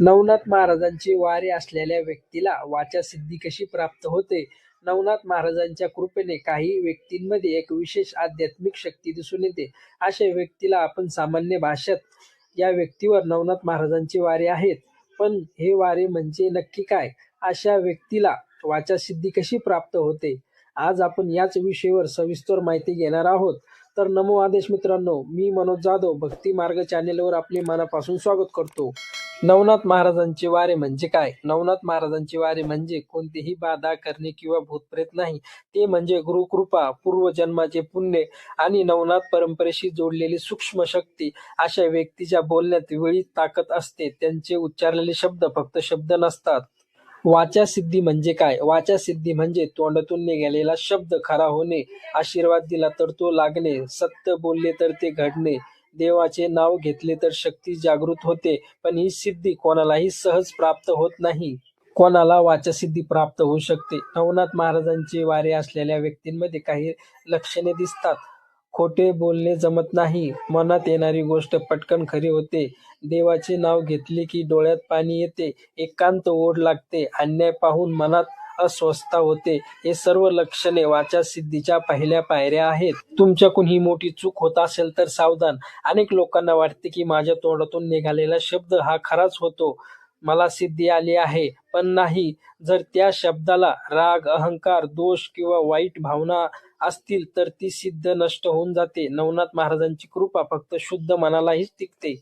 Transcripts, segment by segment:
नवनाथ महाराजांची वारे असलेल्या व्यक्तीला वाचासिद्धी कशी प्राप्त होते? नवनाथ महाराजांच्या कृपेने काही व्यक्तींमध्ये एक विशेष आध्यात्मिक शक्ती दिसून येते. अशा व्यक्तीला आपण सामान्य भाषेत या व्यक्तीवर नवनाथ महाराजांची वारे आहेत. पण हे वारे म्हणजे नक्की काय? अशा व्यक्तीला वाचासिद्धी कशी प्राप्त होते? आज आपण याच विषयावर सविस्तर माहिती घेणार आहोत. तर नमो आदेश मित्रांनो मी मनोज जाधव भक्ती मार्ग चॅनेलवर आपले मनापासून स्वागत करतो. नवनाथ महाराजांचे वारे म्हणजे काय? नवनाथ महाराजांचे वारे म्हणजे कोणतीही बाधा करणे किंवा भूतप्रेत नाही. ते म्हणजे गुरुकृपा पूर्वजन्माचे पुण्य आणि नवनाथ परंपरेशी जोडलेली सूक्ष्म शक्ती. अशा व्यक्तीच्या बोलण्यात वेळी ताकद असते. त्यांचे उच्चारलेले शब्द फक्त शब्द नसतात. वाचा सिद्धी म्हणजे काय? वाचा सिद्धी म्हणजे तोंडातून निघालेला शब्द खरा होणे आशीर्वाद दिला तर तो लागणे सत्य बोलले तर ते घडणे देवाचे नाव घेतले तर शक्ती जागृत होते पण ही सिद्धी कोणालाही सहज प्राप्त होत नाही. कोणाला वाचसिद्धी प्राप्त होऊ शकते? नवनाथ महाराजांचे वारे असलेल्या व्यक्तींमध्ये काही लक्षणे दिसतात. खोटे बोलणे जमत नाही. मनात येणारी गोष्ट पटकन खरी होते. देवाचे नाव घेतले की डोळ्यात पाणी येते. एकांत ओढ लागते. अन्याय पाहून मनात अस्वस्थता होते. हे सर्व लक्षणे वाचा सिद्धीच्या पहिल्या पायऱ्या आहेत. तुमच्याकडून ही मोठी चूक होत असेल तर सावधान. अनेक लोकांना वाटते की माझ्या तोंडातून निघालेला शब्द हा खराच होतो. मला सिद्धी आली आहे. पण नाही जर त्या शब्दाला राग अहंकार दोष किंवा वाईट भावना असतील तर ती सिद्ध नष्ट होऊन जाते. नवनाथ महाराजांची कृपा फक्त शुद्ध मनालाहीच टिकते.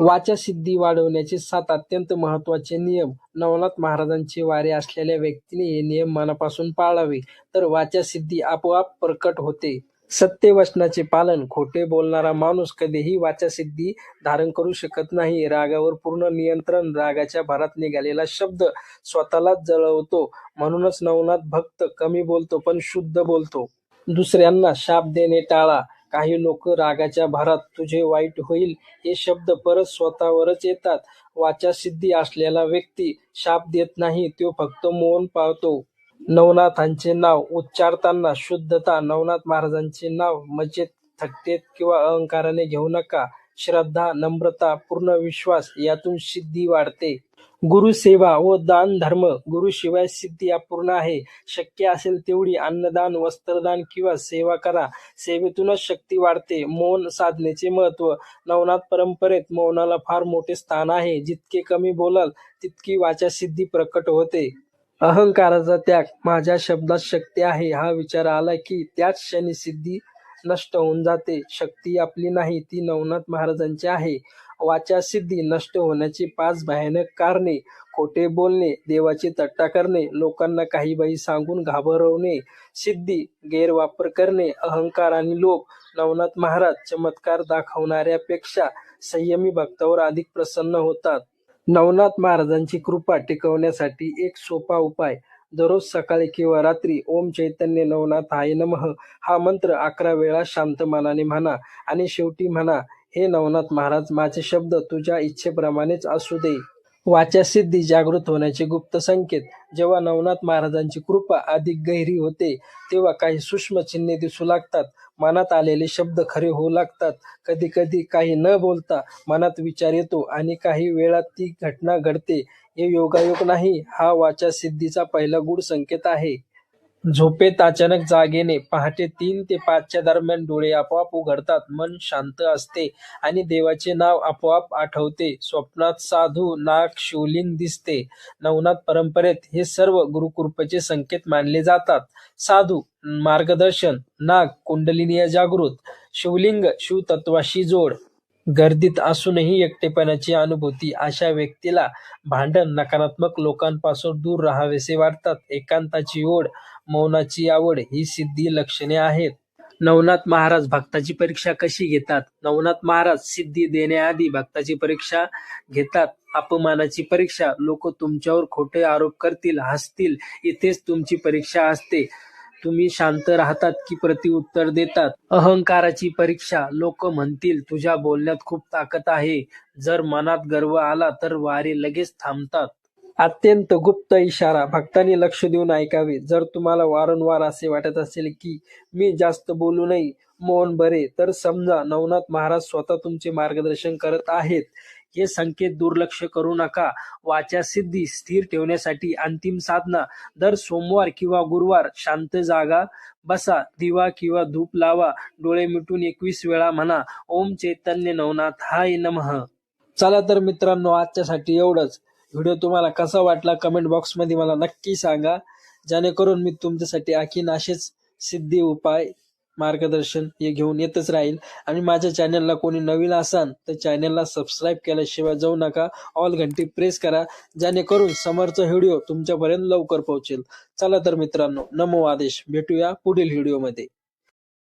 वाचा सिद्धी वाढवण्याचे सात अत्यंत महत्त्वाचे नियम. नवनाथ महाराजांचे वारे असलेल्या व्यक्तीने हे नियम मनापासून पाळावे. तर वाचा सिद्धी आपोआप प्रकट होते. सत्य वचनाचे पालन. खोटे बोलणारा माणूस कधीही वाचासिद्धी धारण करू शकत नाही. रागावर पूर्ण नियंत्रण रागाच्या भरात निघालेला शब्द स्वतःलाच जळवतो. म्हणूनच नवनाथ भक्त कमी बोलतो पण शुद्ध बोलतो. दुसऱ्यांना शाप देणे टाळा. काही लोक रागाच्या भरात तुझे वाईट होईल हे शब्द परत स्वतःवरच येतात. वाचासिद्धी असलेला व्यक्ती शाप देत नाही तो फक्त मौन पाळतो. नवनाथांचे नाव उच्चारताना शुद्धता नवनाथ महाराजांचे नाव मजेत थट्टेत किंवा अहंकाराने घेऊ नका. श्रद्धा नम्रता पूर्ण विश्वास यातून सिद्धी वाढते. गुरुसेवा व दान धर्म गुरुशिवाय सिद्धी अपूर्ण आहे. शक्य असेल तेवढी अन्नदान वस्त्रदान किंवा सेवा करा. सेवेतूनच शक्ती वाढते. मौन साधनेचे महत्त्व. नवनाथ परंपरेत मौनाला फार मोठे स्थान आहे. जितके कमी बोलाल तितकी वाचा सिद्धी प्रकट होते. अहंकाराचा त्याग माझ्या शब्दात शक्ती आहे. हा विचार आला की त्याच क्षणी सिद्धी नष्ट होऊन जाते. शक्ती आपली नाही ती नवनाथ महाराजांची आहे. वाचा सिद्धी नष्ट होण्याची पाच भयानक कारणे. खोटे बोलणे देवाची तट्टा करणे लोकांना काही बाई सांगून घाबरवणे सिद्धी गैरवापर करणे अहंकार आणि लोभ नवनाथ महाराज चमत्कार दाखवणाऱ्यापेक्षा संयमी भक्तावर अधिक प्रसन्न होतात. नवनाथ महाराजांची कृपा टिकवण्यासाठी एक सोपा उपाय. दररोज सकाळी किंवा रात्री ओम चैतन्य नवनाथ हाय नमः हा मंत्र अकरा वेळा शांत मनाने म्हणा आणि शेवटी म्हणा हे नवनाथ महाराज माझे शब्द तुझ्या इच्छेप्रमाणेच असू दे. वाचा सिद्धी जागृत होण्याचे गुप्त संकेत. जेव्हा नवनाथ महाराजांची कृपा अधिक गहिरी होते तेव्हा काही सूक्ष्म चिन्हे दिसू लागतात. मनात आलेले शब्द खरे होऊ लागतात. कधी कधी काही न बोलता मनात विचार येतो आणि काही वेळात ती घटना घडते. हे योगायोग नाही हा वाचा सिद्धीचा पहिला गूढ संकेत आहे. झोपेत अचानक जाग येणे पहाटे तीन ते पाचच्या दरम्यान डोळे आपोआप उघडतात मन शांत असते आणि देवाचे नाव आपोआप आठवते. स्वप्नात साधू नाग शिवलिंग दिसते. नवनाथ परंपरेत हे सर्व गुरुकृपेचे संकेत मानले जातात. साधू मार्गदर्शन नाग कुंडलिनीय जागृत शिवलिंग शिवतत्वाशी जोड. गर्दीत असूनही एकटेपणाची अनुभूती अशा व्यक्तीला भांडण नकारात्मक लोकांपासून दूर राहावेसे वाटतात. एकांताची ओढ मौनाची आवड ही सिद्धी लक्षणे आहेत. नवनाथ महाराज भक्ताची परीक्षा कशी घेतात? नवनाथ महाराज सिद्धी देण्याआधी भक्ताची परीक्षा घेतात. अपमानाची परीक्षा लोक तुमच्यावर खोटे आरोप करतील हसतील इथेच तुमची परीक्षा असते. तुम्ही शांत राहतात की प्रतिउत्तर देतात? अहंकाराची परीक्षा. लोक म्हणतील तुझ्या बोलण्यात खूप ताकद आहे. जर मनात गर्व आला तर वारे लगेच थांबतात. अत्यंत गुप्त इशारा. भक्तांनी लक्ष देऊन ऐकावे. जर तुम्हाला वारंवार असे वाटत असेल की मी जास्त बोलू नये मोहन बरे. तर समजा नवनाथ महाराज स्वतः तुमचे मार्गदर्शन करत आहेत. हे संकेत दुर्लक्ष करू नका. वाचा सिद्धी स्थिर ठेवण्यासाठी अंतिम साधना. दर सोमवार किंवा गुरुवार शांत जागा. बसा दिवा किंवा धूप लावा. डोळे मिटून एकवीस वेळा म्हणा. ओम चैतन्य नवनाथ. हाय नमः. चला तर मित्रांनो आजच्यासाठी एवढंच. व्हिडिओ तुम्हाला कसा वाटला कमेंट बॉक्समध्ये मला नक्की सांगा. जेणेकरून मी तुमच्यासाठी आणखीन असेच सिद्धी उपाय मार्गदर्शन हे घेऊन येतच राहील. आणि माझ्या चॅनलला कोणी नवीन असाल तर चॅनलला सबस्क्राईब केल्याशिवाय जाऊ नका. ऑल घंटी प्रेस करा जेणेकरून समोरचा व्हिडिओ तुमच्यापर्यंत लवकर पोहोचेल. चला तर मित्रांनो नमो आदेश. भेटूया पुढील व्हिडिओमध्ये